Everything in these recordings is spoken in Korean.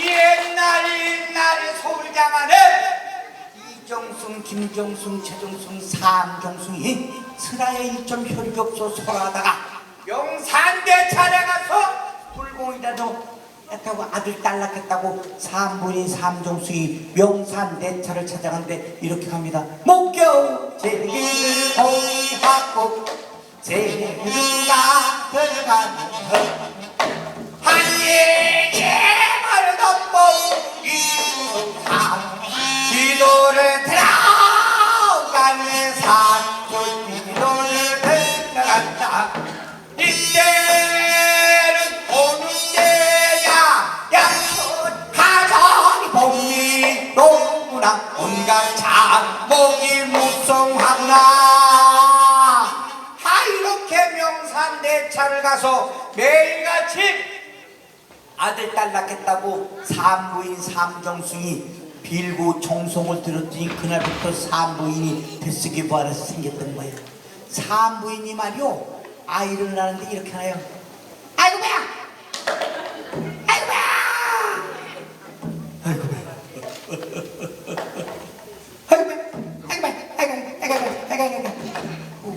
옛날 옛날에 서울장안에 이정순, 김정순, 최정순, 삼정순이 슬하에 일점 혈이 없어 소라하다가 명산대 차례 가서 불공이라도 했다고 아들 딸 낳겠다고 삼부인 삼정수이 명산 대차를 찾아간데 이렇게 갑니다. 목격 제기를 공하고 제르가 들어가는 말도 기도를 들어가는 산골 기도를 들어간다. 이때는 오는 때야. 가정이 복리 농구나. 온갖 장목이 무성하구나. 하 이렇게 명산 대차를 가서 매일같이 아들 딸 낳겠다고 산부인 삼정승이 빌고 정성을 들었더니 그날부터 산부인이 뱃속에 부활해서 생겼던 거예요. 산부인이 말이요 아이를 낳는데 이렇게 하나요. 아이고 배야, 아이고 배야, 아이고 배야, 아이고 배야, 아이고 배야, 아이고 배야, 아이고 배야, 아이고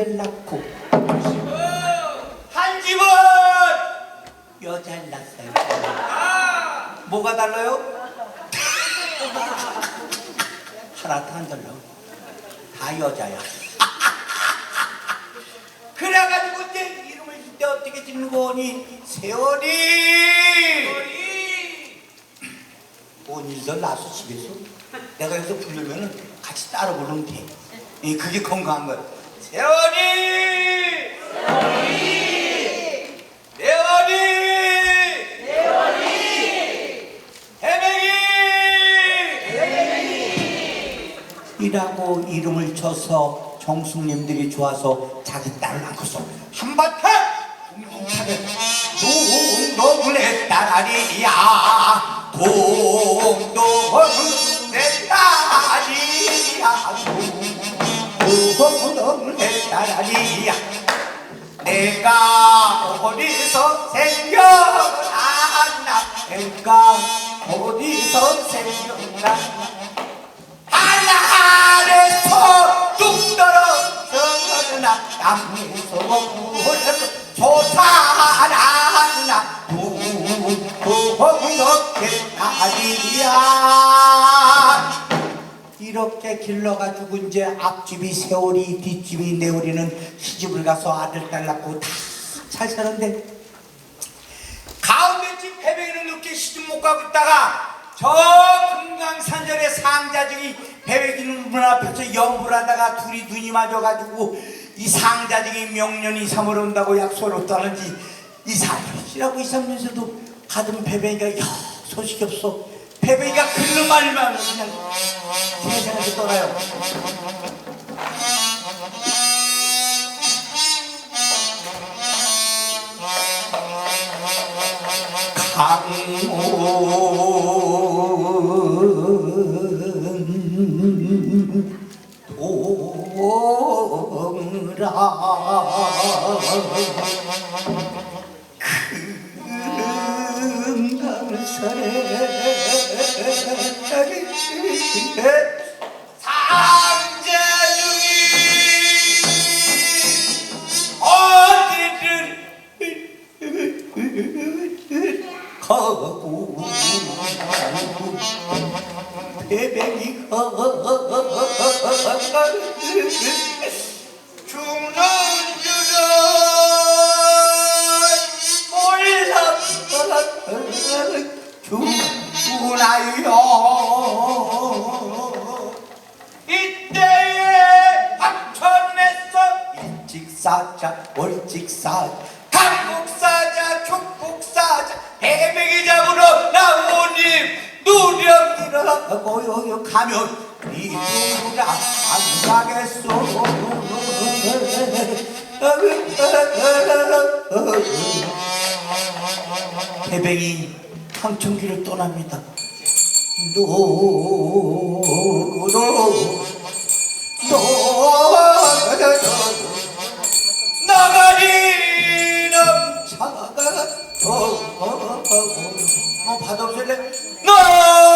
기집애를 낳고 한 집은 여자를 낳았어요. 뭐가 달라요? 하나도 안 달라 다 여자야. 그래가지고 이제 이름을 줄때 어떻게 짓는 거니? 세월이. 온일들 나서 집에서? 내가 여기서 부르면은 같이 따라 부르면 돼. 예, 그게 건강한 거야 세월이! 세월이! 해명이! 이라고 이름을 쳐서 정숙님들이 좋아서 자기 딸을 낳고서 한바탕 웅웅차게 동동의 딸아리야 동동의 내가 어디서 생겨났나? 내가 어디서 생겨났나? 하늘에 서 뚝 떨어져나? 땅에서 구원해서 조사하나? 두두넉게 아리야 이렇게 길러가지고 이제 앞집이 세월이 뒷집이 내월이는 시집을 가서 아들 딸 낳고 다 잘 사는데 가운데 집 배배이는 늦게 시집 못 가고 있다가 저 금강산전의 상자증이 배배기는 문 앞에서 연불 하다가 둘이 눈이 맞아가지고 이 상자증이 명년 이삼을 온다고 약속을 했다는지 이 사람이 지나고 있으면서도 가든 배배이가? 야 소식이 없어 배배이가 그런 말만 그냥 세상에서 떠나요. 강원 동라 Hey! 사자 월찍사자 강국사자 축복사자 해배기 잡으러 나오니 누령이라고 가면 이누라 안 가겠소. 해백이 황천길을 떠납니다. 누구도 나가리는 차가 어 바다 없을래? 너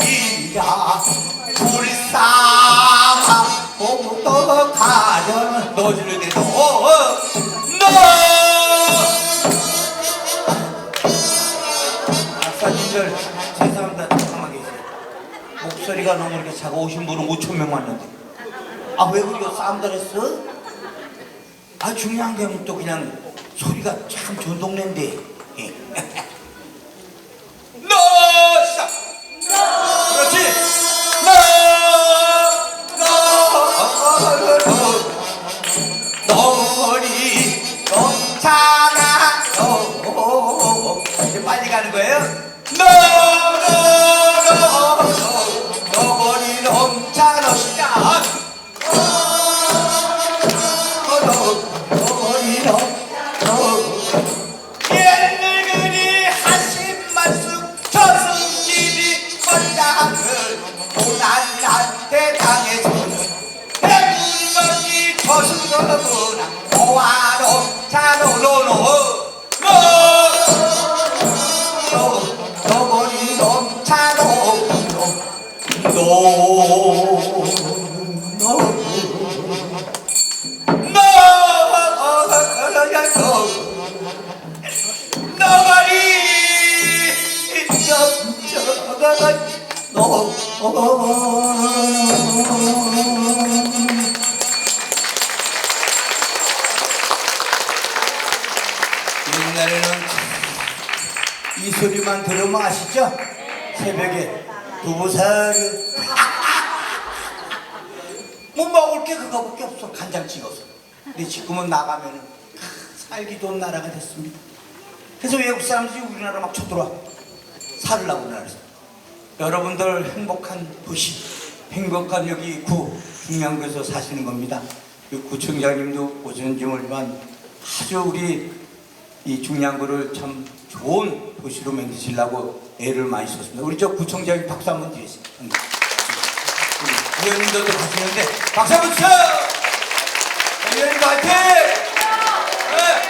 외먹어가리라 불쌍한 가련 너지를 대도 너 박사님들 죄송합니다 계세요. 목소리가 너무 이렇게 작아. 오신 분은 5천 명 왔는데. 아 왜 그렇게 싸움들 했어? 아 중요한 게 또 그냥 소리가 참 동네인데 소리만 들으면 아시죠? 새벽에 두부사리 뭐 먹을 게 그거밖에 없어. 간장 찍어서. 근데 지금은 나가면은 살기도 온 나라가 됐습니다. 그래서 외국 사람들이 우리나라 막 쳐들어와. 살으려고 우리나라에서. 여러분들 행복한 도시 행복한 여기 구 중량구에서 사시는 겁니다. 이 구청장님도 오셨는지 모르지만 아주 우리 이 중량구를 참 좋은 도시로 만드시려고 애를 많이 썼습니다. 우리 저 구청장님 박수 한번 우리 의원님들도 가시는데 박수 한번 주세요! 의원님 화이팅! 네.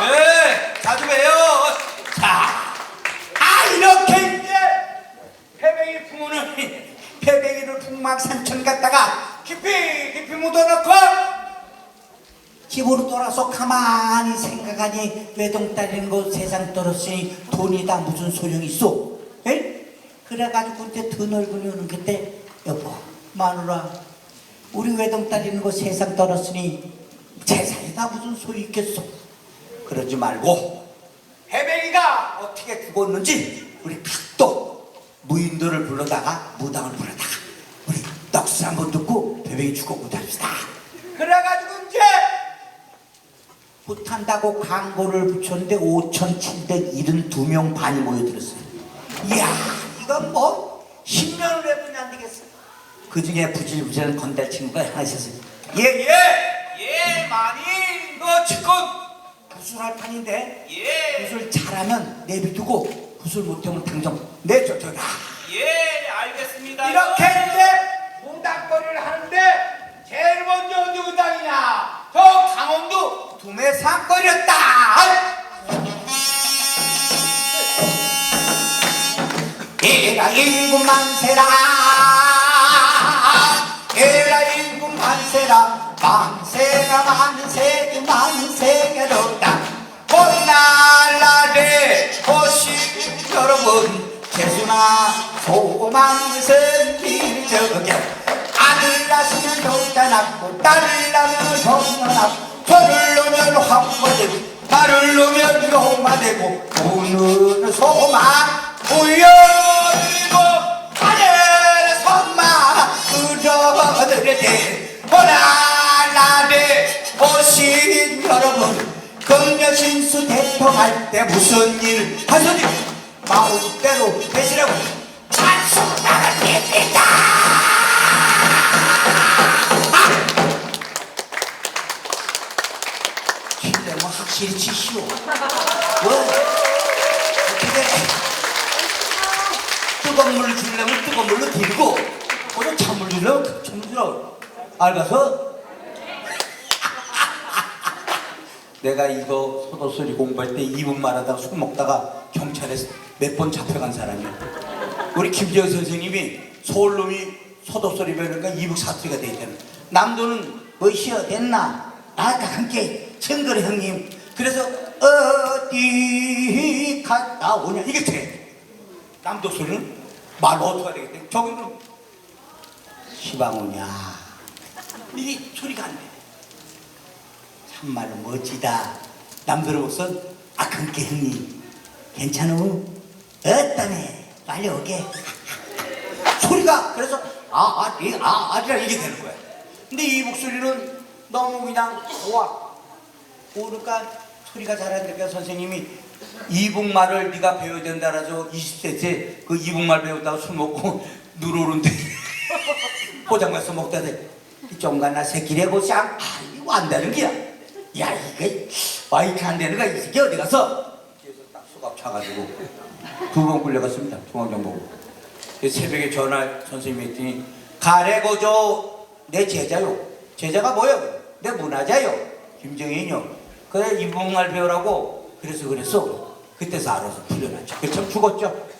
네, 자주 봬요. 자, 아 이렇게 이제 패배기 풍우는 패배기를 풍막 산천 갔다가 깊이 깊이 묻어놓고 집으로 돌아서 가만히 생각하니 외동딸인 거 세상 떨었으니 돈이 다 무슨 소용이 있어? 에? 그래가지고 그때 더 넓은이 오는 그때 여보 마누라 우리 외동딸 있는 거 세상 떨었으니 재산이 다 무슨 소용 있겠어? 그러지 말고 해뱅이가 어떻게 죽었는지 우리 각도 인도를 불러다가 무당을 불러다가 우리 넋을 한번 듣고 베베기 죽었고 답시다. 그래가지고 못한다고 광고를 붙였는데 5,772명 반이 모여들었어요. 이야, 이건 뭐 10년을 해보면 안 되겠어. 그 중에 부질부질한 건달 친구가 하나 있었어요. 예, 예, 예, 많이 너 지금 구슬할 판인데 예, 구슬 잘하면 내비두고 구슬 못하면 당장 내쫓아라. 예, 알겠습니다. 이렇게 이제 무당거리를 하는데 제일 먼저 어디 무당이냐? 저 강원도 두매산거리였다. 에라 인구 만세라. 에라 인구 만세라. 만세가 만세기 만세가로다. 오나라를 보시 여러분. 재수나 소망선 길저겨 아들 낳으면 효자 낳고 딸을 낳으면 효자 낳고 저를 놓으면 황무되고 나를 놓으면 용화되고 오늘 소망 우여들고 하늘 선마 그저들에게 보나라를 오신 여러분 금여신수 대통할 때 무슨 일 하소니? 마음대로 되시라고 찬송가를 드립니다 치려면 확실히 치시오. 뭐 어떻게 뜨거운 물을 주려면 뜨거운 물로 들고 오늘 찬물 주려면 찬물 주라고. 알가서 내가 이거 소도소리 공부할 때 이분 말하다가 술 먹다가 경찰에 몇 번 잡혀간 사람이야. 우리 김재현 선생님이 서울놈이 소도소리 배우니까 이북 사투리가 돼 있다는 남도는 뭐시여 됐나? 나가 함께 정거리 형님 그래서 어디 갔다 오냐 이게 돼 남도 소리는 말로 어떻게 되겠대 저기는 시방 오냐 이게 소리가 안 돼 참말로 멋지다. 남들 목선 아 근게 형님 괜찮어? 어떠네? 빨리 오게. 소리가 그래서 아, 아, 이, 아, 아리라 이게 되는 거야. 근데 이 목소리는 너무 그냥 좋아. 그러니까 소리가 잘하니까 선생님이 이북말을 네가 배워야 된다라서 20세 때그 이북말 배웠다고 술 먹고 누르는데 포장마차 먹다 대. 종간나 새끼래? 고쌍. 아 이거 안 되는 게야. 야 이게 마이크 안 되는 거야 이 새끼. 어디 가서? 뒤에서 딱 수갑 차가지고 두번 끌려갔습니다 중앙정보고 새벽에 전화 선생님이 했더니 가래고조 내 제자요. 제자가 뭐요? 내 문화자요. 김정인이요 그래 이북말 배우라고 그래서 그랬어 그때서 알아서 풀려났죠 그참 죽었죠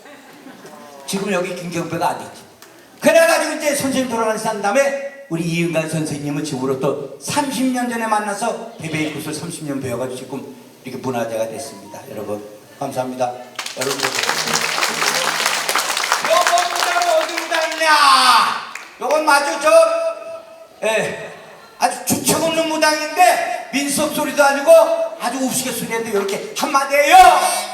지금 여기 김경배가 안 됐지. 그래가지고 이제 선생님 돌아가신 다음에 우리 이은간 선생님은 지금으로 또 30년 전에 만나서 베베이 굿을 30년 배워가지고 지금 이렇게 문화재가 됐습니다. 여러분 감사합니다. 여러분 요건 무당 어디 무당이냐? 요건 마주 저 예, 아주 주책 없는 무당인데 민속 소리도 아니고 아주 우스갯소리인데 이렇게 한마디예요.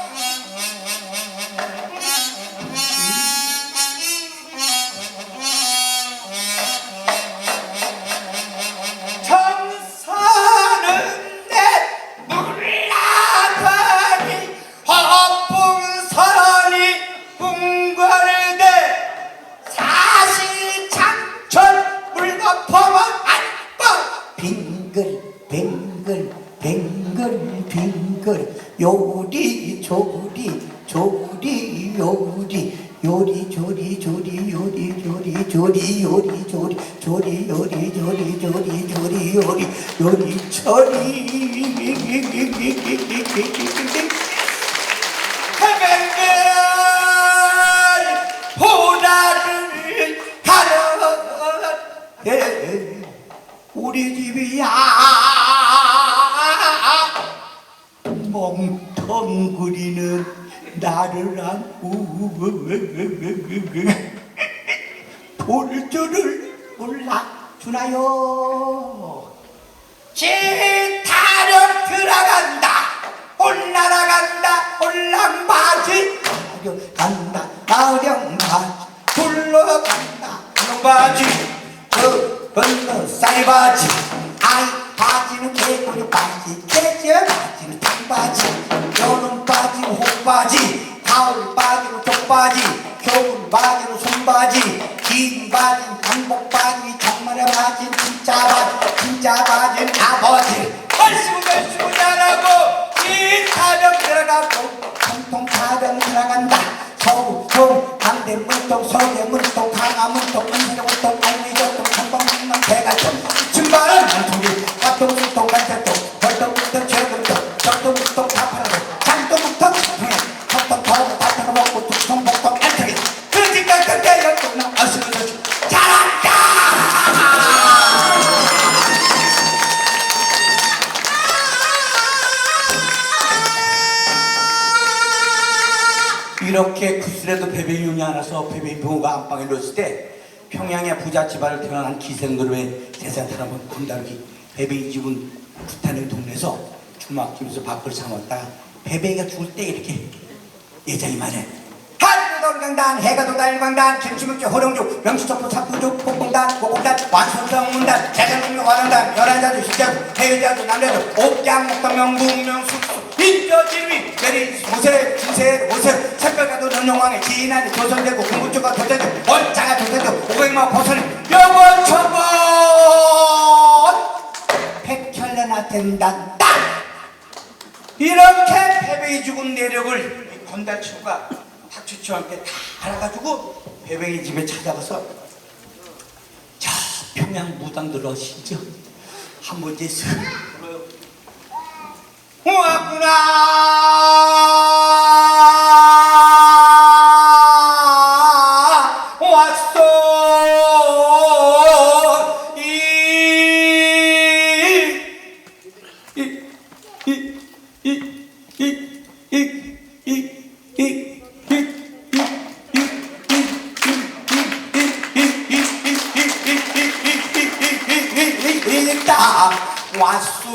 요리 조리 조리 요리 요리 조리 조리 요리 조리 조리 요리 조리 조리 요리 조리 조리 조리 요리 요리 조리. 우리 집이야 멍텅구리는 나를 안고 볼 줄을 몰라. 주나요? 지타령 들어간다. 올라라간다. 올랑바지 간다. 나령 바지 간다. 바지 그 건너 쌀 바지 아이 바지는 개구리 바지 깨져 바지는 탕 바지. 여름 바지는 홍바지. 가을 바지는 족바지. 겨울 바지는 손바지. 긴 바지는 한복 바지. 정말의 바지는 진짜 바지 진짜 바지는 아버지. 얼씨구 얼씨구 잘하고 이 타령 들 하나서 베베이 부모가 안방에 넣었을 때 평양의 부잣 집안을 태어난 기생노름의 대사사람은 건달기 베베이 집은 구탄의 동네에서 주막집에서 밥을 사 먹다가 베베이가 죽을 때 이렇게 예장이 말해. 한도동강단 해가도달광단 김치묵주 호령주 명시적부 삽부주 폭봉단 고공단 완성성문단 재정국명 완원단 열한자주 십자주 해외자주 남자주 옥장 목동명 무명수 인저진위. 내리 모세 진세 모세 색깔가도 전용왕의 지인한이 조선되고 공부주가 도전되고 원자가 도전되고 오백만 버선이 영원 천번! 백혈련화 된단다. 이렇게 패배이 죽은 내력을 이 건달치구가 탁추치와 함께 다 알아가지고 패배이 집에 찾아가서 저 평양 무당 들어오시죠. 한번 이제 왔구나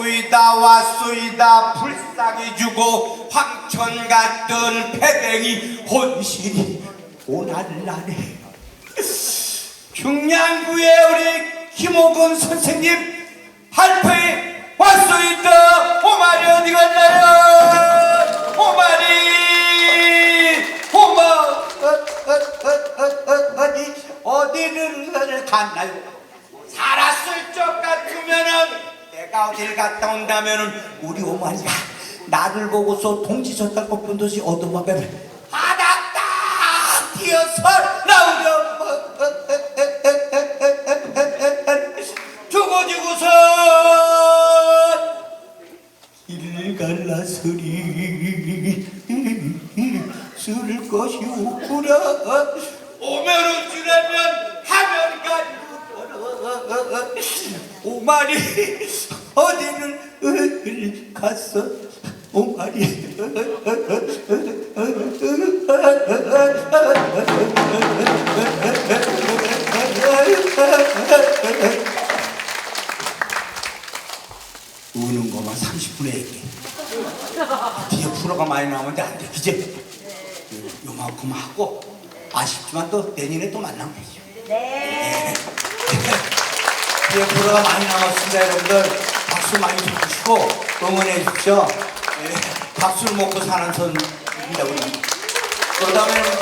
왔소이다 왔소이다 불쌍히 주고 황천 같던 패뱅이 혼신이 오날라네. 중량구의 우리 김호근 선생님 발표에 왔소이다. 오마리 어디 갔나요? 오마리! 오마 어, 어, 어, 어디 어디를 갔나요? 살았을 적 같으면은 내가 어딜 갔다 온다면은 우리 어머니가 나를 보고서 딸것 본 듯이 어둠하면 바닥다 뛰어서 나오려 죽어지고서 길을 갈라서리. 쓸 것이 없구나 오면은 주려면 하면 가지고 오마리 어디는 갔어 오마리 우는 거만 30분에 했게. 뒤에 프로가 많이 나오는데 안돼 그제. 요만큼 하고 아쉽지만 또 내년에 또 만나면 되죠. 네. 뒤에 프로가 많이 남았습니다 여러분들 박수 많이 쳐주시고 응원해 주십시오. 예, 박수를 먹고 사는 선입니다 우리. 그 다음에